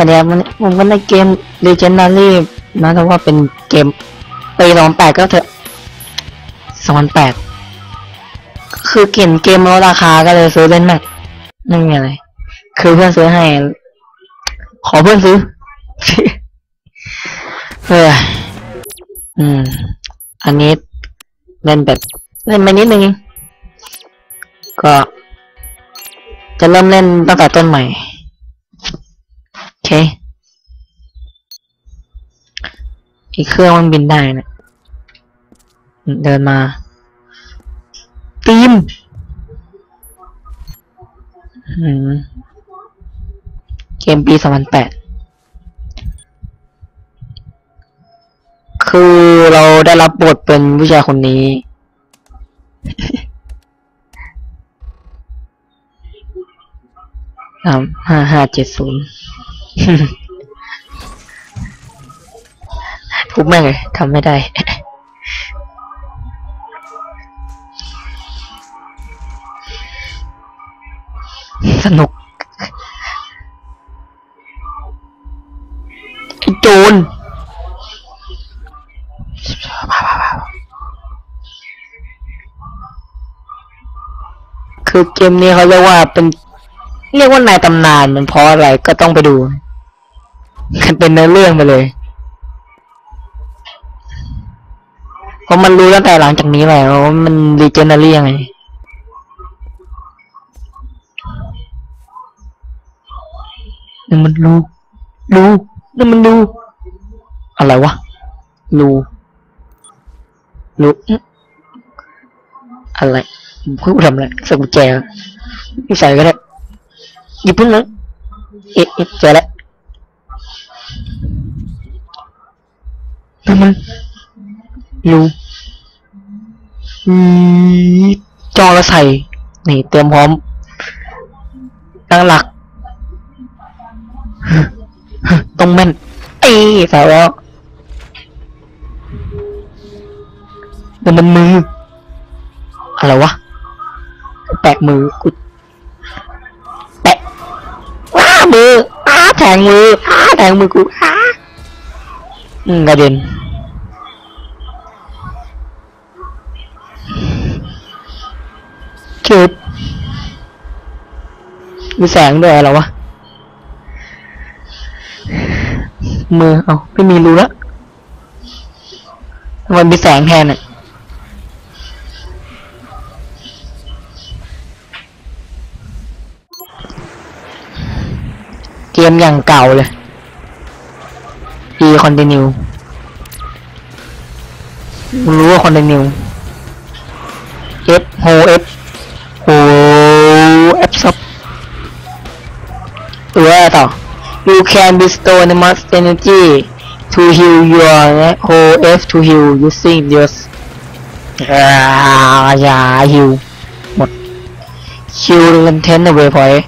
วันนี้มันผมก็ในเกม Legendary นะแต่ว่าเป็นเกมปีสองแปดก็เถอะสองแปดคือเกมเกมลดราคาก็เลยซื้อเล่นแม็กไม่มีอะไรคือเพื่อนซื้อให้ ขอเพื่อนซื้อเอออืม อันนี้เล่นแบบเล่นไปนิดนึงก็ จะเริ่มเล่นตั้งแต่ต้นใหม่ เค อีกเครื่องมันบินได้นะ เดินมา ตีมอืมเกมปีสองพันแปด คือเราได้รับบทเป็นผู้ชายคนนี้ สามห้าห้าเจ็ดศูนย์ ทุบแม่งเลยทำไม่ได้ สนุกโจรคือเกมนี้เขาเรียกว่าเป็น เรียกว่านายตำนานมันเพราะอะไรก็ต้องไปดู เป็นเนื้อเรื่องไปเลยเพราะมันรู้ตั้งแต่หลังจากนี้แล้วว่ามันรีเจนเนอรี่ยังไงนี่มันรูรูนี่มันรูอะไรวะรูรูอื้อะไรพิ่งทำอะไรใส่กุญแจ่ใส่ก็ได้หยิบเพิ่งนะเอ๊ะเอ๊ะเจอแล้ว นั่นมันรูอืมจอแล้วใส่ นี่เตรียมพร้อม ตั้งหลัก ต้องแม่น เอ้สาวแล้วแต่มันมือ อะไรวะ แปะมือกูแปะว้ามืออ้าแทงมืออ้าแทงมือกูอ้าอืมกระเด็น เก็บมีแสงด้วยเหรอวะ มือ เอาไม่มีรูละมันมีแสงแทนอะเกมอย่างเก่าเลย E continue มึงรู้ว่า continue F ho F หรือว่าต่อ You can bestow the much energy to heal your whole F to heal using your ยา heal หมด heal content away point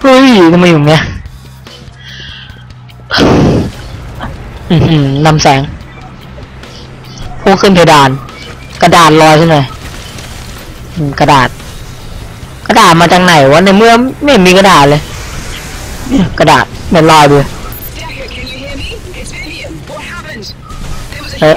เฮ้ยทำไมอยู่เนี้ยนำแสงพุ่งขึ้นเพดาน กระดาษลอยขึ้นเลยอืมกระดาษ กระดาษมาจากไหนวะในเมื่อไม่มีกระดาษเลย กระดาษเนี่ยลอยเลยเอ๊ะ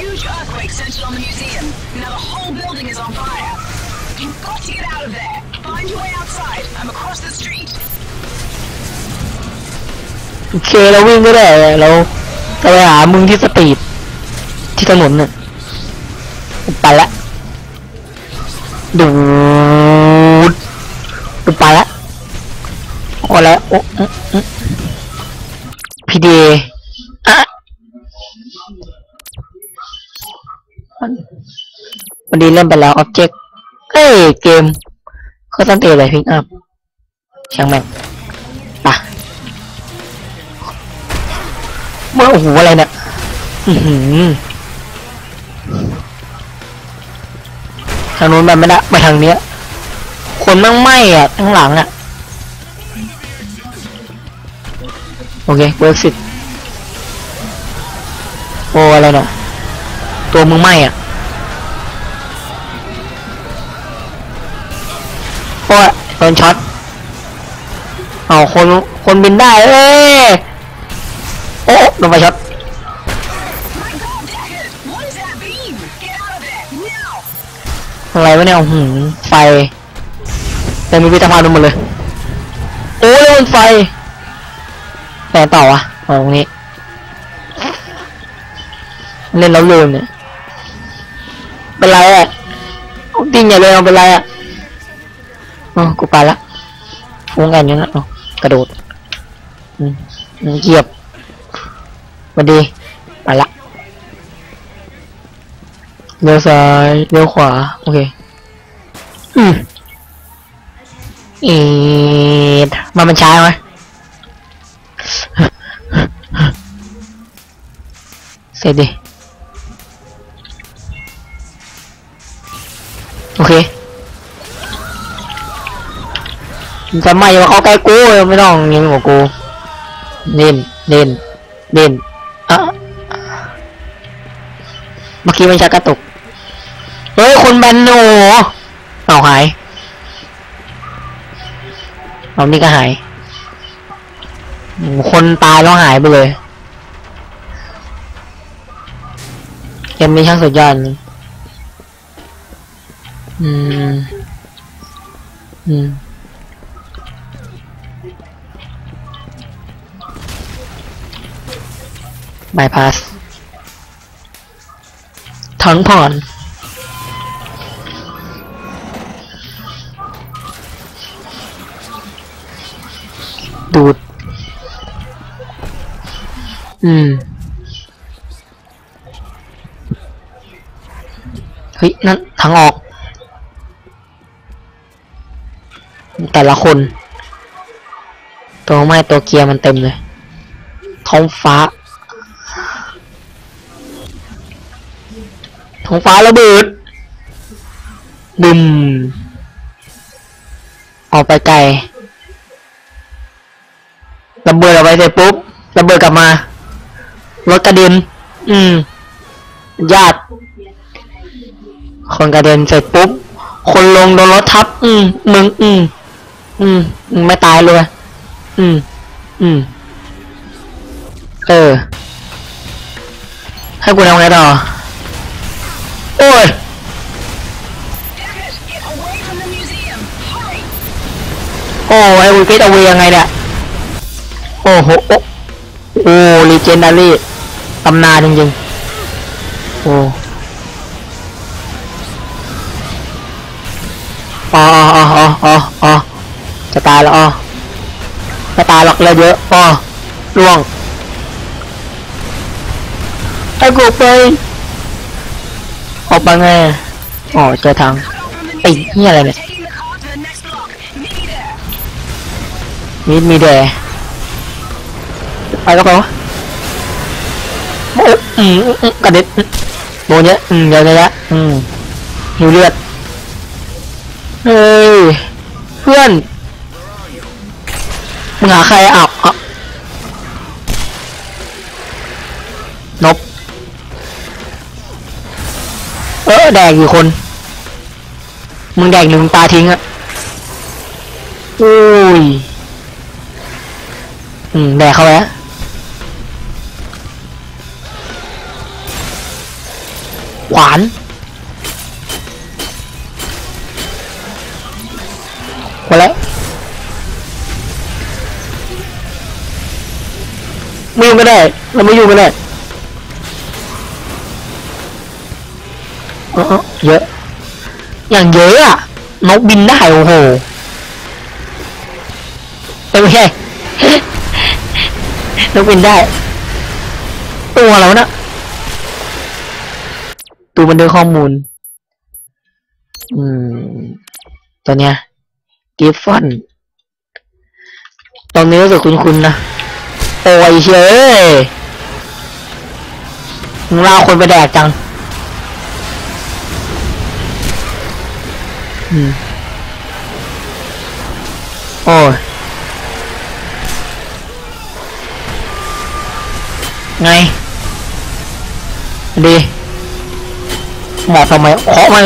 โอเคเราวิ่งก็ได้เราจะไปหามึงที่สตีทที่ถนนน่ะไปละดู โอ้แล้วโอ้พีดีอะมันวันนี้เล่นไปแล้ว object เอ้ย เกมเขาตั้งเตะอะไรพิกอัพช่างแม่งปะเมื่อโอ้โหอะไรเนี่ยอือหือทางนู้นมันไม่ได้มาทางเนี้ย คนมั่งไหมอะข้งหลังอะ โอเคเวิร์กสิโอ้อะไรเนี่ยตัวมึงไหมอะโอ้ยโดนช็อตเอาคนคนบินได้เอ้โอ้โดนไฟช็อตอะไรวะเนี่ยหืมไฟแต่มีพิธภัณฑ์หมดเลย โอ้ยโดนไฟ แปลต่อวะอ๋อตรงนี้ เล่นแล้วลืมเนี่ย เป็นไรอะดิ้งอย่าเลยเอาเป็นไรอะอ๋อกูไปละฟุ้งกันอย่นั้นอ๋อกระโดดอืมเหยียบสวัสดีไปละเลี้ยวซ้ายเลี้ยวขวา โอเค อืมเอ็ดมามันช้าไหม เสร็จดิโอเคจะไม่มาเข้าใกล้กูไม่ต้องยิงหัวกูเล่นเล่นเล่นอะเมื่อกี้มันชักกระตุกเฮ้ยคนแบนโนเอาหายเอานี่ก็หาย คนตายแล้วหายไปเลย เกมนี้ช่างสุดยอดเลยอืม อืม บายพาสทั้งผ่อนดูด อืม เฮ้ย นั่นทางออก แต่ละคน ตัวไม้ตัวเกียร์มันเต็มเลย ท้องฟ้า ท้องฟ้าระเบิด บึม ออกไปไกลระเบิดออกไปเสร็จปุ๊บระเบิดกลับมา รถกระเด็นอืมญาติ คนกระเด็นเสร็จปุ๊บ คนลงโดนรถทับ อืมมึง อืมอืมมึงไม่ตายเลย อืม อืม เออ ให้กูทำไงต่อ โอ้ย โอ้ไอ้วีฟิตเอาเวยังไงเนี่ย โอ้โหโอ้โอ้ลีเจนดารี่ตำนานจริงๆ โอ้ อ๋ออ๋ออ๋ออ๋ออ๋อจะตายแล้วอ๋อจะตายหรอกเลยเยอะอ๋อล่วงไอ้กูไปออกมาไงอ๋อเจอทาง Cut off from the ไอ้ museum! เหี้ยอะไรเนี่ยมีดมีแดไปก็ไปวะโอ้อืมอืมอืมกระเด็ดอืมโดนเยอะอืมเยอะเยอะอืมหิวเลือด เฮ้ย เพื่อน มึงหาใครอะอะนบ เออแดกอยู่คน มึงแดกหนึ่งตาทิ้งอะอุ้ย อืม แดกเข้าไปแล้วขวาน หมดแล้วไม่ยู่ไม่ได้เราไม่อยู่ไม่ได้เยอะ อย่างเยอะอะนกบินได้โอ้โหเอ้ยไม่ใช่นกบินได้ ตัวแล้วนะตัวมันเดินข้อมูล อืม ตัวเนี้ย กิฟฟอนตอนนี้รู้สึกคุ้นๆนะ โอ้ยเชยมึงเล่าคนไปแดกจัง อืม โอ้ยไง ดีหมอทำไมเคาะมา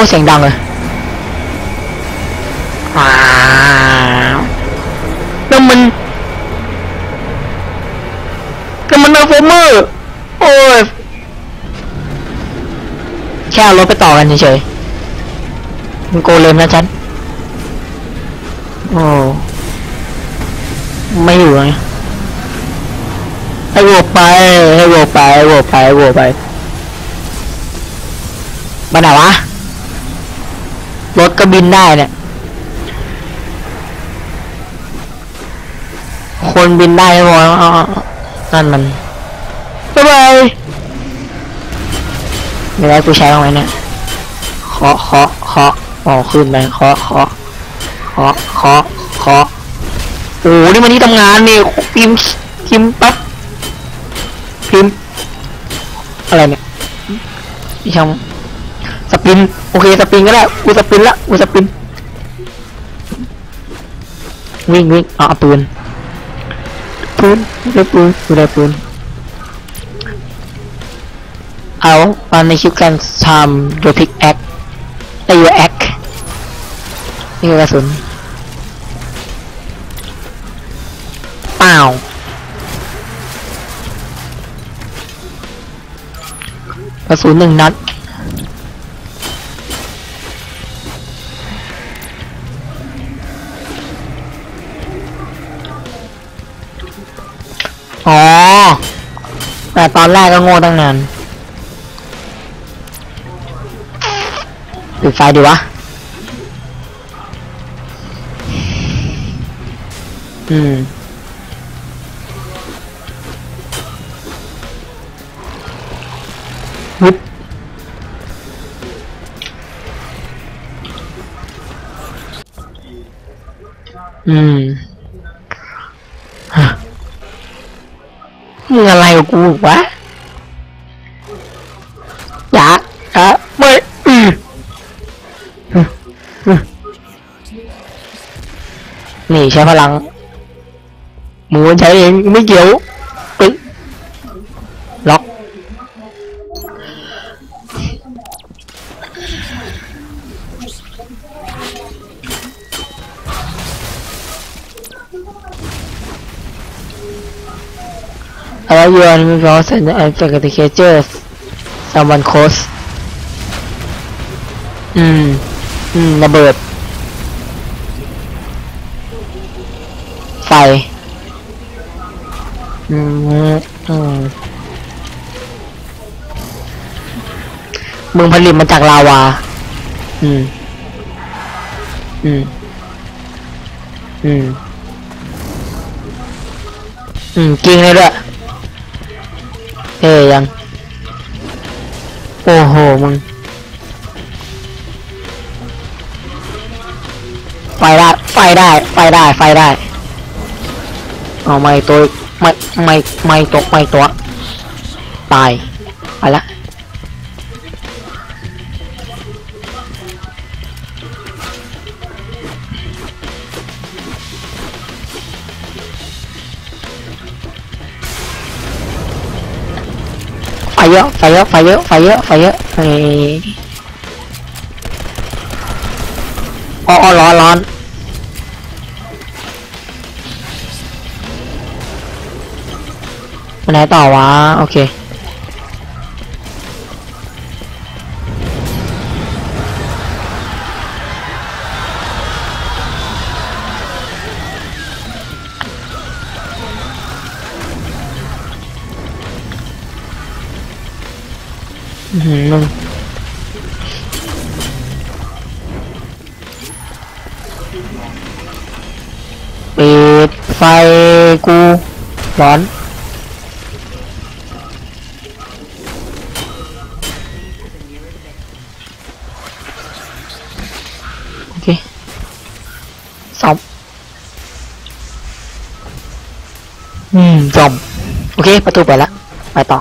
ตรเสียงดังเลยว้าวแล้วมันแล้วมันเอาโฟเมอร์โอ้ยแค่เอารถไปต่อกันเฉยๆมันโกเลมนะฉันโอ้ไม่อยู่ไงให้โวกไปให้โวกไปให้โวกไปให้โวกไปบ้านไหนวะ รถก็บินได้เนี่ยคนบินได้หมวะนั่นมันบ๊ายบายไม่ได้กูใช้บ้างไหมเนี่ยเคาะเคาะเคาะอ๋อขึ้นไปเคาะเคาะเคาะเคาะเคาะโอ้โหนี่มันที่ทำงานนี่พิมพ์พิมพ์ปั๊บพิมพ์อะไรเนี่ยพี่ช่างสปิน โอเคสปินก็ได้กูสปินละกูสปินวิ่งวิ่งเอาปืนปืนได้ปืนกูได้ปืนเอาตอนในคลิปการทำโดยพิกแอคได้ยูแอคนี่คือกระสุนเปล่ากระสุนหนึ่งนัด อ๋อ แต่ตอนแรกก็โง่ตั้งนานปิดไฟดีวะ อืม มึงอะไรกับกูวะอย่าอย่าไม่อืมนี่ใช้พลังหมูใช้เองไม่เกี่ยว เอาไว้ you are lost and and the creatures someone close อืม อืม ระเบิด ไฟ อืม อืม มึงผลิตมาจากลาวา อืม อืม อืม อืมกิงเลยด้วย เท่ยัง โอ้โหมึง ไฟได้ ไฟได้ ไฟได้ ไฟได้ เอาไม่ตัวไม่ไม่ไม่ตกไม่ตัว ตาย ไปละ เยอะไฟเยอะไฟเยอะไฟเยอะไฟเยอะไฟอ๋ออ๋อร้อนร้อนไปไหนต่อวะ โอเค มึงปิดไฟกูร้อนโอเคสอบอืมจอมโอเค ประตูไปดละไปต่อ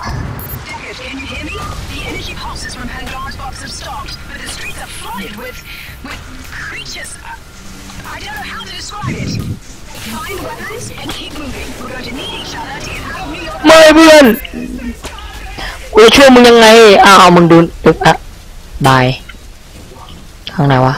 เพื่อนกูจะช่วยมึงยังไงอ้าวมึงดูดึกอะบายข้างไหนวะ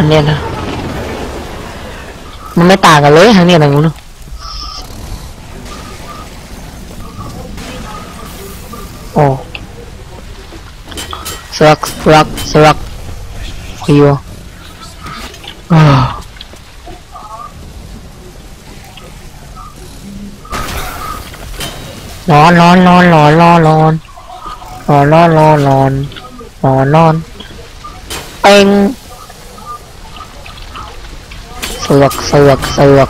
มันเนี่ยนะ มันไม่ต่างกันเลยทางเนี้ยทางนู้นโอ้สวักสวักสวักคิวอ่าร้อนร้อนร้อนร้อนร้อนร้อนร้อนร้อนร้อนร้อนร้อนร้อนเต็ง lượt sao lượt sao lượt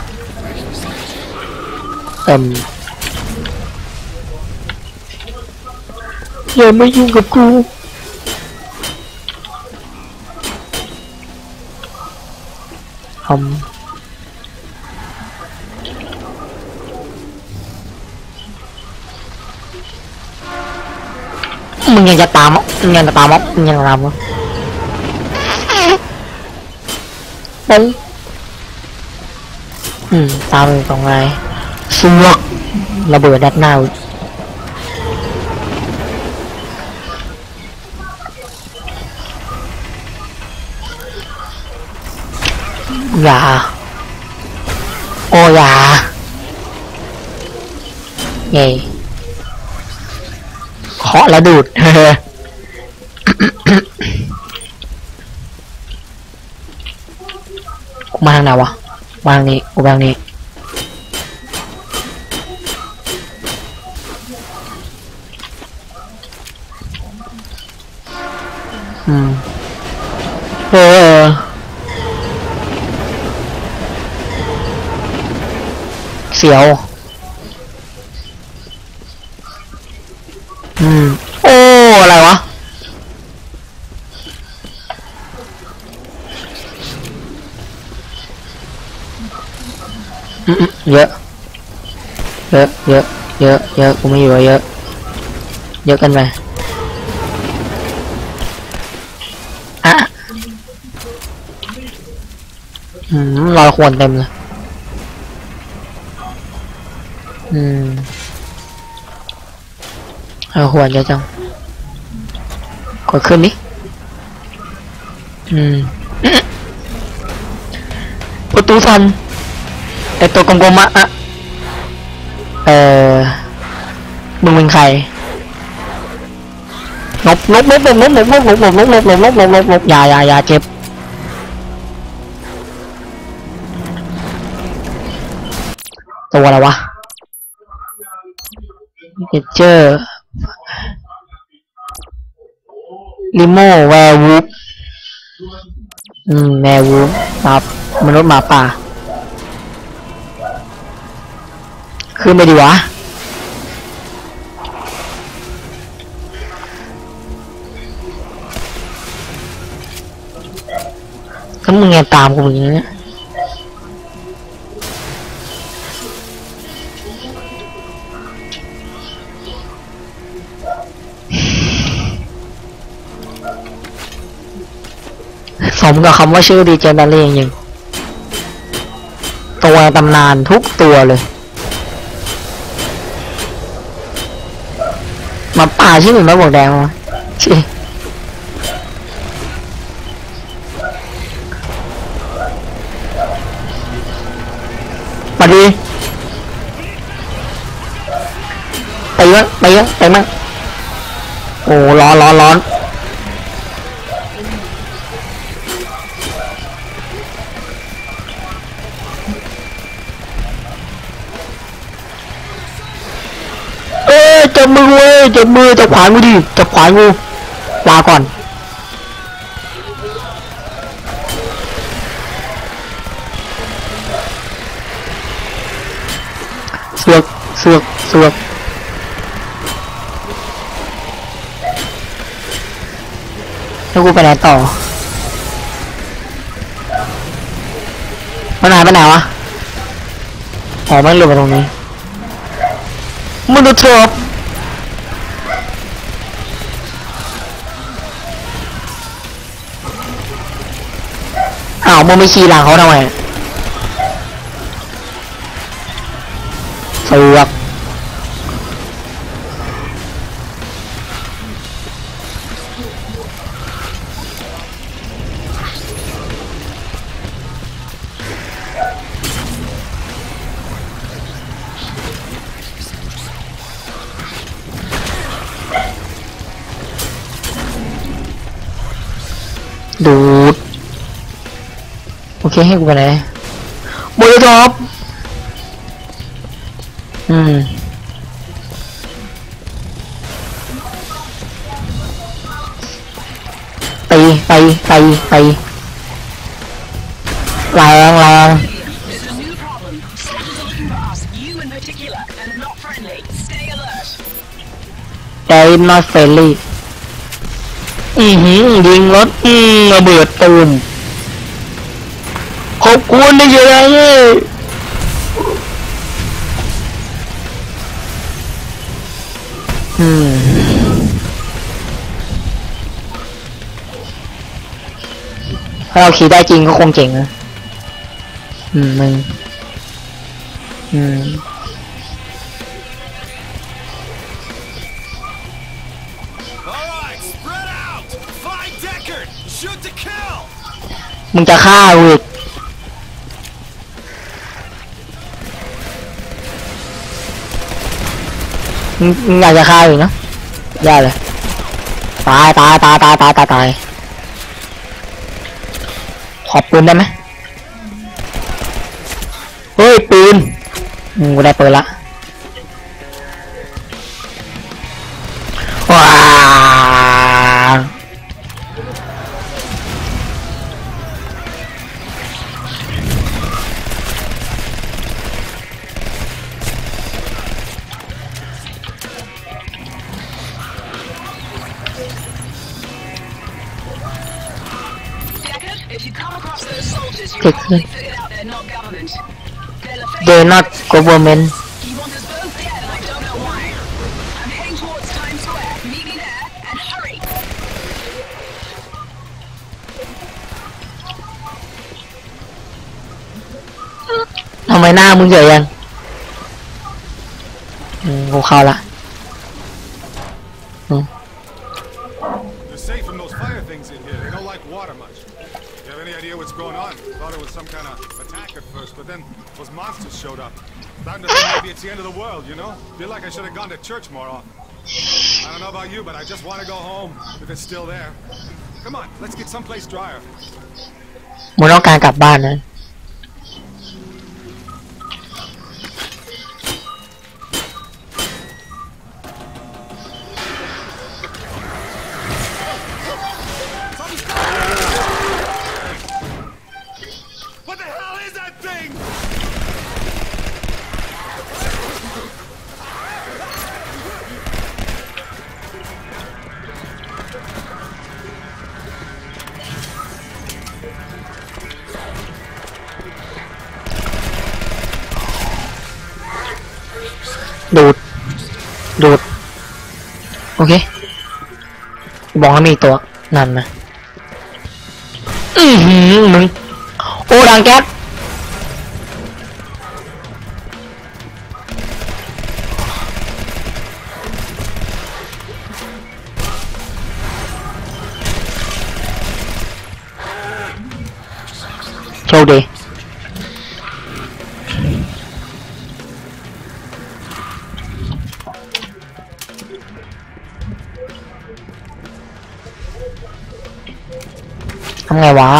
tầm giờ mới dương gặp cô. Không mình nhận ra tám nhận ra tám menyatamu menyatamu menyatamu đấy. อืมตามตรงไหนสวกระเบิดดัดหน้าอย่า โอ้อย่าเย่เคาะแล้วดูดเฮ้มาทางไหนวะ 5이 5방이 음. 어. เสียว เยอะ เยอะ เยอะ เยอะ เยอะกูไม่อยู่อะเยอะ เยอะกันไปอะอืมรอยควรเต็มเลย อืมรอยควรเยอะจังกดขึ้นดิอืมประตูสัน ไอตัวกลมๆอะอะเออมึงเป็นใครนบนบนบนบนบนบนบนบนบนบนบนบนบนบนบนอย่าอย่าอย่าเจ็บตัวอะไรวะเอเจอร์ลิโม่แวร์วูฟอืมแวร์วูฟครับมนุษย์หมาป่า ขึ้นไปดีวะก็มึงยังตามกูอย่างนี้เนี่ยสมกับคำว่าชื่อดีเจนดารี่จริงตัวตำนานทุกตัวเลย à chứ mình nói một đèn rồi, chị. Mà đi. Bay mắt bay mắt bay mắt. Ồ lon lon lon จับมือเว้ยจับมือจับขวานกูดิจับขวานกูลาก่อนเสือกเสือกเสือกแล้วกูไปไหนต่อมันหายไปไหนวะอ๋อมันหลุดมาตรงนี้มึงดูทบอ้า ไม่ขี่หลังเขาทำไม เคให้กูไปไหนโมโลท็อปอืมไปไปไปไปแรงแรง There's a new problem. Savages are looking for us, you in particular, and not friendly. Stay alert. ใจ not friendly อือหือยิงรถอืมระเบิดตูม ขอบคุณนะเยอะเลยอืมถ้าเราขี่ได้จริงก็คงเจ๋งนะ อืมมึงอืม All right, spread out. Find Deckard. Shoot to kill. มึงจะฆ่ากูอีก มึงอยากจะฆ่าอยู่นอะได้เลย ตายตายตายตายตายตายตายขอบปืนได้ไหมเฮ้ยปืนมกูได้ปืนละ they're not government. Thằng mày na muốn vậy anh? Ừ, không khó. it's the end of the world, you know? Feel like I should have gone to church more often. I don't know about you, but I just want to go home if it's still there. Come on, let's get someplace drier. มึงต้องการกลับบ้านนะ ดูด ดูด โอเคบอกว่ามีตัว นั่นนะอือหือมึง โอ้ดังแก๊สโชคดี ทำไงวะ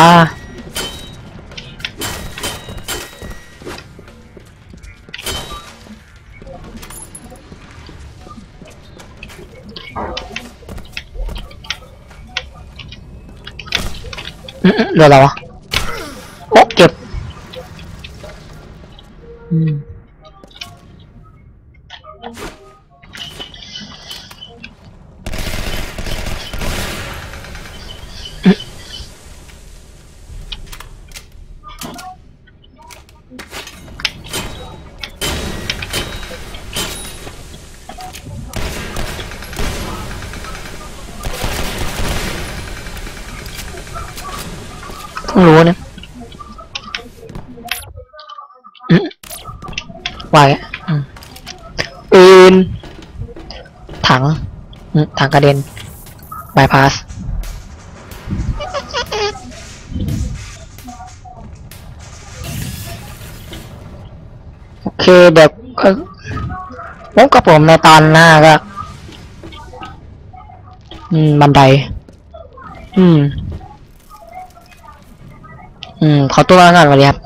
พิ่งรู้นี่ยอืมวายอืมเอนถังอืมถังกระเด็นบายพาสโอเคเดี๋ยวพบกับผมในตอนหน้าก็ อืม บันได อืม อืมขอตัวลาก่อนสวัสดีครับ